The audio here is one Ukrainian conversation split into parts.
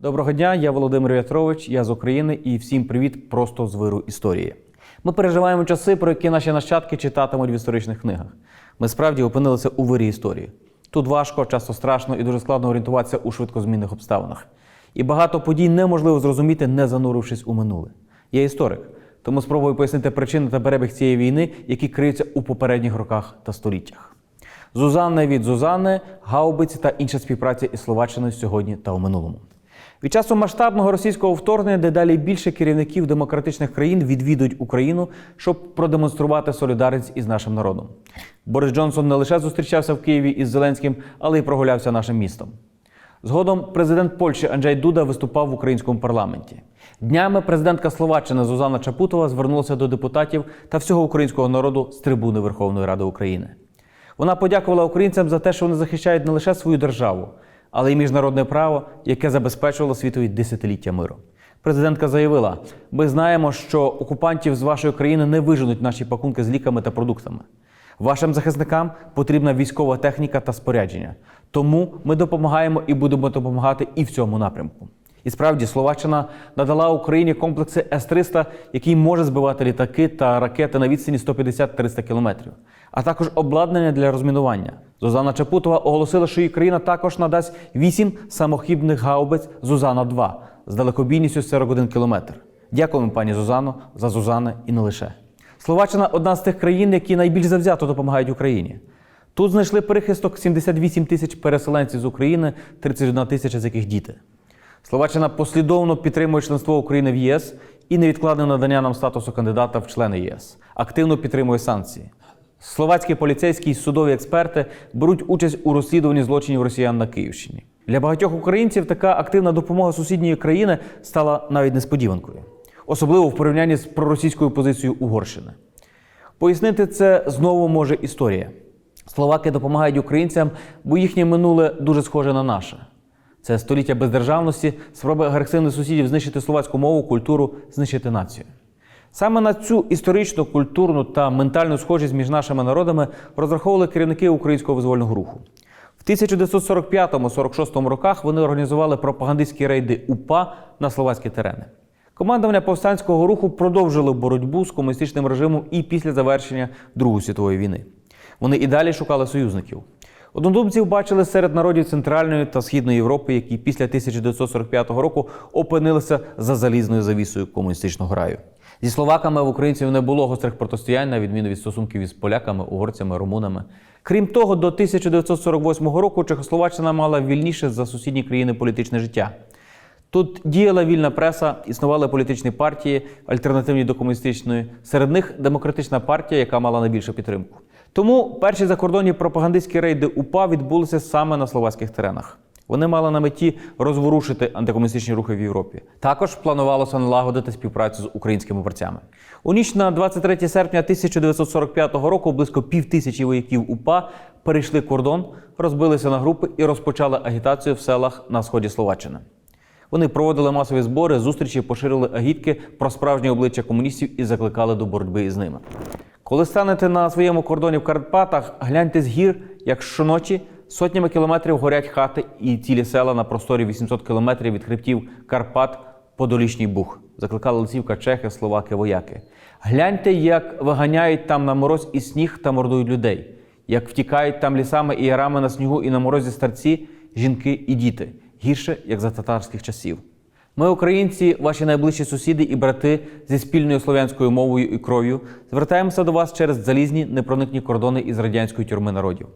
Доброго дня, я Володимир В'ятрович, я з України і всім привіт просто з виру історії. Ми переживаємо часи, про які наші нащадки читатимуть в історичних книгах. Ми справді опинилися у вирі історії. Тут важко, часто страшно і дуже складно орієнтуватися у швидкозмінних обставинах. І багато подій неможливо зрозуміти, не занурившись у минуле. Я історик, тому спробую пояснити причини та перебіг цієї війни, які криються у попередніх роках та століттях. Зузанна від Зузанни, гаубиці та інша співпраця із Словаччиною сьогодні та у минулому. Від часу масштабного російського вторгнення дедалі більше керівників демократичних країн відвідують Україну, щоб продемонструвати солідарність із нашим народом. Борис Джонсон не лише зустрічався в Києві із Зеленським, але й прогулявся нашим містом. Згодом президент Польщі Анджей Дуда виступав в українському парламенті. Днями президентка Словаччини Зузана Чапутова звернулася до депутатів та всього українського народу з трибуни Верховної Ради України. Вона подякувала українцям за те, що вони захищають не лише свою державу, але й міжнародне право, яке забезпечувало світові десятиліття миру. Президентка заявила: ми знаємо, що окупантів з вашої країни не виженуть наші пакунки з ліками та продуктами. Вашим захисникам потрібна військова техніка та спорядження. Тому ми допомагаємо і будемо допомагати і в цьому напрямку. І справді Словаччина надала Україні комплекси С-300, який може збивати літаки та ракети на відстані 150-300 кілометрів, а також обладнання для розмінування. Зузана Чапутова оголосила, що її країна також надасть 8 самохідних гаубиць Зузана-2 з далекобійністю 41 кілометр. Дякуємо, пані Зузано, за Зузани і не лише. Словаччина одна з тих країн, які найбільш завзято допомагають Україні. Тут знайшли перехисток 78 тисяч переселенців з України, 31 тисяча з яких діти. Словаччина послідовно підтримує членство України в ЄС і невідкладне надання нам статусу кандидата в члени ЄС. Активно підтримує санкції. Словацькі поліцейські і судові експерти беруть участь у розслідуванні злочинів росіян на Київщині. Для багатьох українців така активна допомога сусідньої країни стала навіть несподіванкою, особливо в порівнянні з проросійською позицією Угорщини. Пояснити це знову може історія. Словаки допомагають українцям, бо їхнє минуле дуже схоже на наше. Це століття бездержавності, спроби агресивних сусідів знищити словацьку мову, культуру, знищити націю. Саме на цю історичну, культурну та ментальну схожість між нашими народами розраховували керівники українського визвольного руху. В 1945-46 роках вони організували пропагандистські рейди УПА на словацькі терени. Командування повстанського руху продовжило боротьбу з комуністичним режимом і після завершення Другої світової війни. Вони і далі шукали союзників. Однодумців бачили серед народів Центральної та Східної Європи, які після 1945 року опинилися за залізною завісою комуністичного раю. Зі словаками в українців не було гострих протистоянь, на відміну від стосунків із поляками, угорцями, румунами. Крім того, до 1948 року Чехословаччина мала вільніше за сусідні країни політичне життя. Тут діяла вільна преса, існували політичні партії, альтернативні до комуністичної. Серед них демократична партія, яка мала найбільшу підтримку. Тому перші закордонні пропагандистські рейди УПА відбулися саме на словацьких теренах. Вони мали на меті розворушити антикомуністичні рухи в Європі. Також планувалося налагодити співпрацю з українськими борцями. У ніч на 23 серпня 1945 року близько півтисячі вояків УПА перейшли кордон, розбилися на групи і розпочали агітацію в селах на сході Словаччини. Вони проводили масові збори, зустрічі, поширили агітки про справжнє обличчя комуністів і закликали до боротьби із ними. Коли станете на своєму кордоні в Карпатах, гляньте з гір, як щоночі сотнями кілометрів горять хати і цілі села на просторі 800 кілометрів від хребтів Карпат Подолішній Буг. Закликали лицівка чехи, словаки, вояки. Гляньте, як виганяють там на мороз і сніг та мордують людей, як втікають там лісами і ярами на снігу і на морозі старці, жінки і діти, гірше, як за татарських часів. Ми, українці, ваші найближчі сусіди і брати зі спільною слов'янською мовою і кров'ю, звертаємося до вас через залізні непроникні кордони із радянської тюрми народів.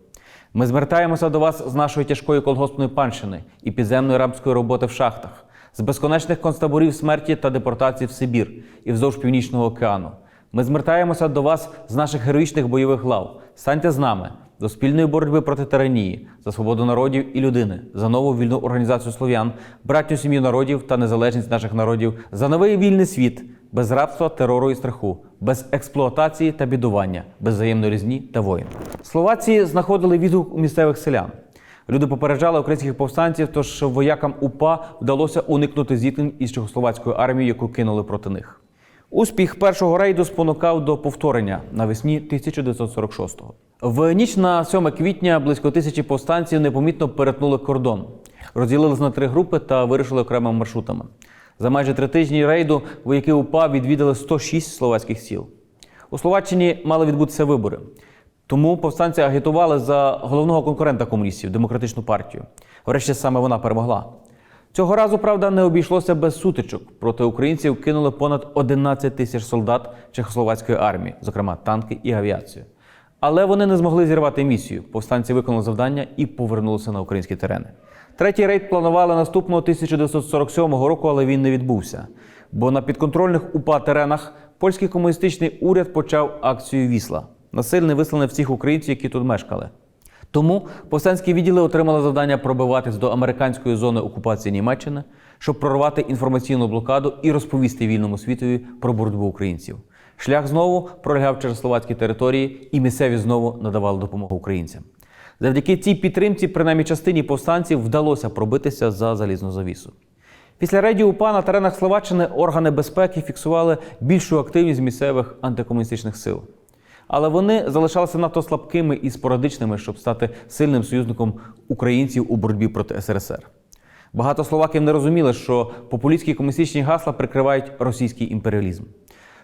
Ми звертаємося до вас з нашої тяжкої колгоспної панщини і підземної рабської роботи в шахтах, з безконечних концтаборів смерті та депортації в Сибір і вздовж Північного океану. Ми звертаємося до вас з наших героїчних бойових лав. Станьте з нами до спільної боротьби проти тиранії, за свободу народів і людини, за нову вільну організацію слов'ян, братню сім'ю народів та незалежність наших народів, за новий вільний світ, без рабства, терору і страху, без експлуатації та бідування, без взаємної різні та воїн. Словації знаходили відгук у місцевих селян. Люди попереджали українських повстанців, тож воякам УПА вдалося уникнути зіткнень із чехословацькою армією, яку кинули проти них. Успіх першого рейду спонукав до повторення навесні 1946-го. В ніч на 7 квітня близько тисячі повстанців непомітно перетнули кордон. Розділилися на три групи та вирішили окремими маршрутами. За майже три тижні рейду вояки УПА відвідали 106 словацьких сіл. У Словаччині мали відбутися вибори. Тому повстанці агітували за головного конкурента комуністів демократичну партію. Врешті саме вона перемогла. Цього разу, правда, не обійшлося без сутичок. Проти українців кинули понад 11 тисяч солдат Чехословацької армії, зокрема танки і авіацію. Але вони не змогли зірвати місію. Повстанці виконали завдання і повернулися на українські терени. Третій рейд планували наступного 1947 року, але він не відбувся. Бо на підконтрольних УПА теренах польський комуністичний уряд почав акцію Вісла насильне виселення всіх українців, які тут мешкали. Тому повстанські відділи отримали завдання пробиватись до американської зони окупації Німеччини, щоб прорвати інформаційну блокаду і розповісти вільному світові про боротьбу українців. Шлях знову пролягав через словацькі території, і місцеві знову надавали допомогу українцям. Завдяки цій підтримці, принаймні частині повстанців, вдалося пробитися за залізну завісу. Після рейдів УПА на теренах Словаччини органи безпеки фіксували більшу активність місцевих антикомуністичних сил. Але вони залишалися надто слабкими і спорадичними, щоб стати сильним союзником українців у боротьбі проти СРСР. Багато словаків не розуміли, що популістські комуністичні гасла прикривають російський імперіалізм.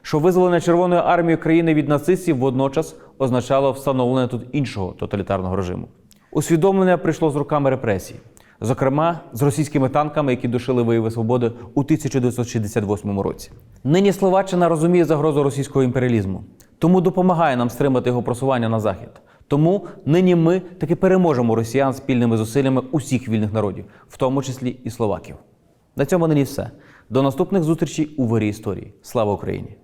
Що визволення Червоної армії країни від нацистів водночас означало встановлення тут іншого тоталітарного режиму. Усвідомлення прийшло з руками репресій, зокрема з російськими танками, які душили вияви свободи у 1968 році. Нині Словаччина розуміє загрозу російського імперіалізму, тому допомагає нам стримати його просування на захід. Тому нині ми таки переможемо росіян спільними зусиллями усіх вільних народів, в тому числі і словаків. На цьому нині все. До наступних зустрічей у вирі історії. Слава Україні!